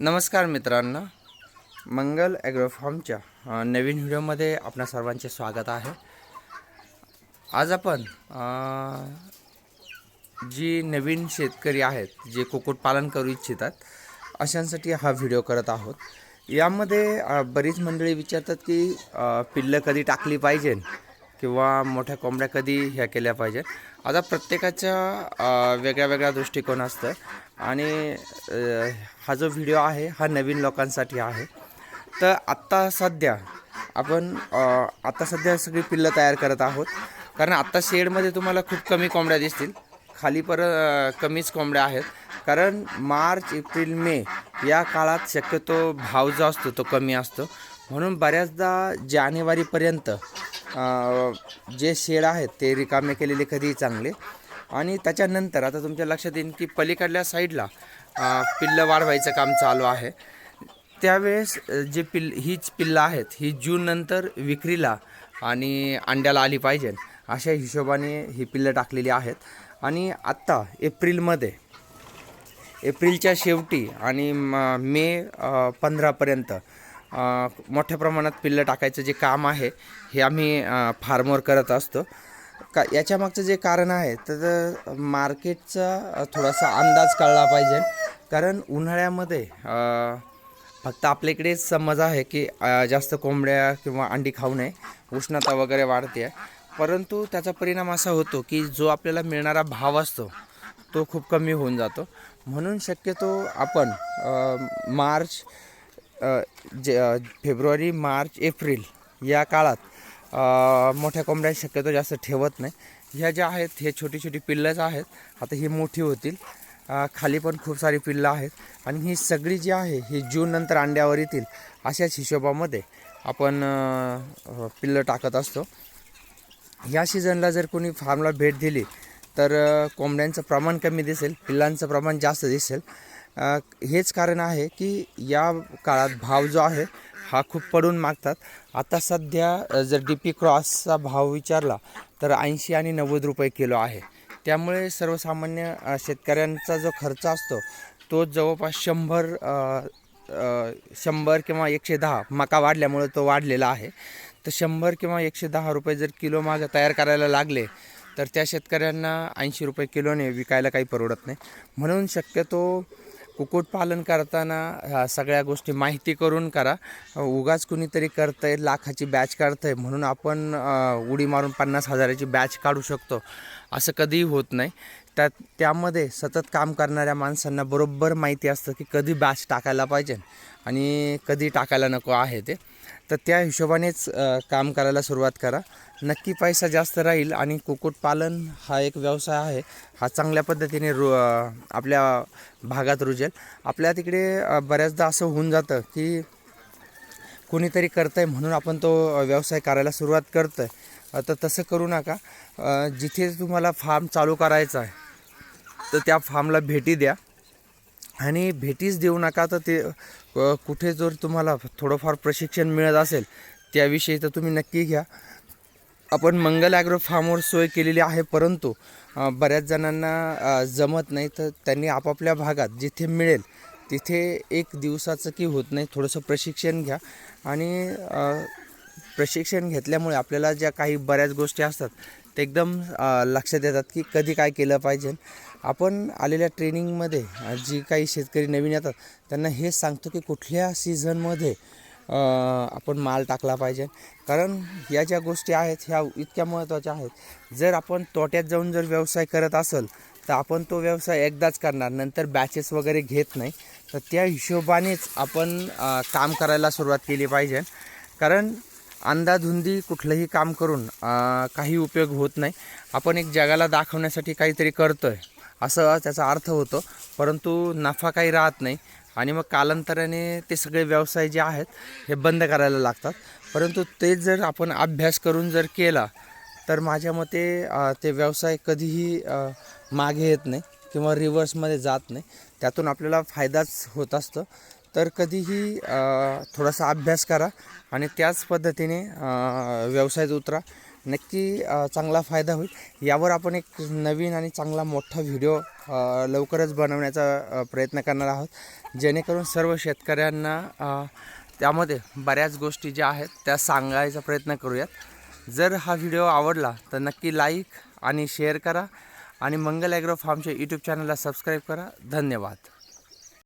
नमस्कार मित्रांनो. मंगल ॲग्रोफॉर्मच्या नवीन व्हिडिओमध्ये आपणा सर्वांचे स्वागत आहे. आज आपण जी नवीन शेतकरी आहेत जे कुक्कुटपालन करू इच्छितात अशांसाठी हा व्हिडिओ करत आहोत. यामध्ये बरीच मंडळी विचारतात की पिल्लं कधी टाकली पाहिजे? किंवा मोठ्या कोंबड्या कधी ह्या केल्या पाहिजे आता प्रत्येकाच्या वेगळ्या वेगळ्या दृष्टिकोन असतं. आणि हा जो व्हिडिओ आहे हा नवीन लोकांसाठी आहे. तर आत्ता सध्या आपण आत्ता सध्या सगळी पिल्लं तयार करत आहोत. कारण आत्ता शेडमध्ये तुम्हाला खूप कमी कोंबड्या दिसतील. खाली पर कमीच कोंबड्या आहेत. कारण मार्च एप्रिल मे या काळात शक्यतो भाव जो असतो तो कमी असतो. म्हणून बऱ्याचदा जानेवारीपर्यंत जे शेड आहेत ते रिकामे केलेले कधीही चांगले. आणि त्याच्यानंतर आता तुमच्या लक्षात येईल की पलीकडल्या साईडला पिल्लं वाढवायचं काम चालू आहे. त्यावेळेस जे पिल्ल हीच पिल्लं आहेत ही जूननंतर विक्रीला आणि अंड्याला आली पाहिजे अशा हिशोबाने ही पिल्लं टाकलेली आहेत. आणि आत्ता एप्रिलमध्ये एप्रिलच्या शेवटी आणि म- मे पंधरापर्यंत मोठ्या प्रमाणात पिल्लं टाकायचं जे काम आहे हे आम्ही फार्मवर करत असतो. का याच्यामागचं जे कारण आहे तर मार्केटचा थोडासा अंदाज कळला पाहिजे. कारण उन्हाळ्यामध्ये फक्त आपल्या इकडे समज आहे की जास्त कोंबड्या किंवा अंडी खाऊ नये उष्णता वगैरे वाढते. परंतु त्याचा परिणाम असा होतो की जो आपल्याला मिळणारा भाव असतो तो खूप कमी होऊन जातो. म्हणून शक्यतो आपण मार्च जे फेब्रुवारी मार्च एप्रिल या काळात मोठ्या कोंबड्या शक्यतो जास्त ठेवत नाही. ह्या ज्या आहेत हे छोटी छोटी पिल्लंच आहेत. आता ही मोठी होतील. खाली पण खूप सारी पिल्लं आहेत. आणि ही सगळी जी आहे ही जून नंतर अंड्यावर येतील अशाच हिशोबामध्ये आपण पिल्लं टाकत असतो. या सीझनला जर कोणी फार्मला भेट दिली तर कोंबड्यांचं प्रमाण कमी दिसेल पिल्लांचं प्रमाण जास्त दिसेल. हेच कारण आहे की या काळात भाव जो आहे हा खूप पडून मागतात. आता सध्या जर डी पी क्रॉसचा भाव विचारला तर ऐंशी आणि नव्वद रुपये किलो आहे. त्यामुळे सर्वसामान्य शेतकऱ्यांचा जो खर्च असतो तो जवळपास शंभर शंभर किंवा एकशे दहा मका वाढल्यामुळे तो वाढलेला आहे. तर शंभर किंवा एकशे दहा रुपये जर किलो मागं तयार करायला लागले तर त्या शेतकऱ्यांना ऐंशी रुपये किलोने विकायला काही परवडत नाही. म्हणून शक्यतो कुक्कुटपालन करताना ह्या सगळ्या गोष्टी माहिती करून करा. उगाच कुणीतरी करतंय लाखाची बॅच काढतंय म्हणून आपण उडी मारून पन्नास हजाराची बॅच काढू शकतो. असं कधीही होत नाही. त्यात त्यामध्ये सतत काम करणाऱ्या माणसांना बरोबर माहिती असतं की कधी बॅच टाकायला पाहिजे आणि कधी टाकायला नको आहे ते. तर त्या हिशोबानेच काम करायला सुरुवात करा. नक्की पैसा जास्त राहील आणि कुक्कुटपालन हा एक व्यवसाय आहे. हा चांगल्या पद्धतीने रु आपल्या भागात रुजेल. आपल्या तिकडे बऱ्याचदा असं होऊन जातं की कोणीतरी करतं आहे म्हणून आपण तो व्यवसाय करायला सुरुवात करतो आहे तर तसं करू नका. जिथे तुम्हाला फार्म चालू करायचा आहे तर त्या फार्मला भेटी द्या. आणि भेटीच देऊ नका तर ते कुठे जर तुम्हाला थोडंफार प्रशिक्षण मिळत असेल त्याविषयी तर तुम्ही नक्की घ्या. आपण मंगल ॲग्रो फार्मवर सोय केलेली आहे परंतु बऱ्याच जणांना जमत नाही. तर त्यांनी आपापल्या भागात जिथे मिळेल तिथे एक दिवसाचं की होत नाही थोडंसं प्रशिक्षण घ्या. आणि प्रशिक्षण घेतल्यामुळे आपल्याला ज्या काही बऱ्याच गोष्टी असतात ते एकदम लक्षात येतात की कधी काय केलं पाहिजे. आपण आलेल्या ट्रेनिंगमध्ये जी काही शेतकरी नवीन येतात त्यांना हेच सांगतो की कुठल्या सीझनमध्ये आपण माल टाकला पाहिजे. कारण या ज्या गोष्टी आहेत ह्या इतक्या महत्त्वाच्या आहेत. जर आपण तोट्यात जाऊन जर व्यवसाय करत असेल तर आपण तो व्यवसाय एकदाच करणार. नंतर बॅचेस वगैरे घेत नाही. तर त्या हिशोबानेच आपण काम करायला सुरुवात केली पाहिजे. कारण अंदाधुंदी कुठलंही काम करून काही उपयोग होत नाही. आपण एक जगाला दाखवण्यासाठी काहीतरी करतो आहे असं त्याचा अर्थ होतो. परंतु नफा काही राहत नाही आणि मग कालांतराने ते सगळे व्यवसाय जे आहेत हे बंद करायला लागतात. परंतु ते जर आपण अभ्यास करून जर केला तर माझ्या मते ते व्यवसाय कधीही मागे येत नाही किंवा रिव्हर्समध्ये जात नाही. त्यातून आपल्याला फायदाच होत असतो. तर कधीही थोडासा अभ्यास करा आणि त्याच पद्धतीने व्यवसायात उतरा. नक्की चांगला फायदा होईल. यावर आपण एक नवीन आणि चांगला मोठा व्हिडिओ लवकरच बनवण्याचा प्रयत्न करणार आहोत. जेणेकरून सर्व शेतकऱ्यांना त्यामध्ये बऱ्याच गोष्टी ज्या आहेत त्या सांगायचा प्रयत्न करूयात. जर हा व्हिडिओ आवडला तर नक्की लाईक आणि शेअर करा आणि मंगल ॲग्रो फार्मच्या यूट्यूब चॅनलला सबस्क्राईब करा. धन्यवाद.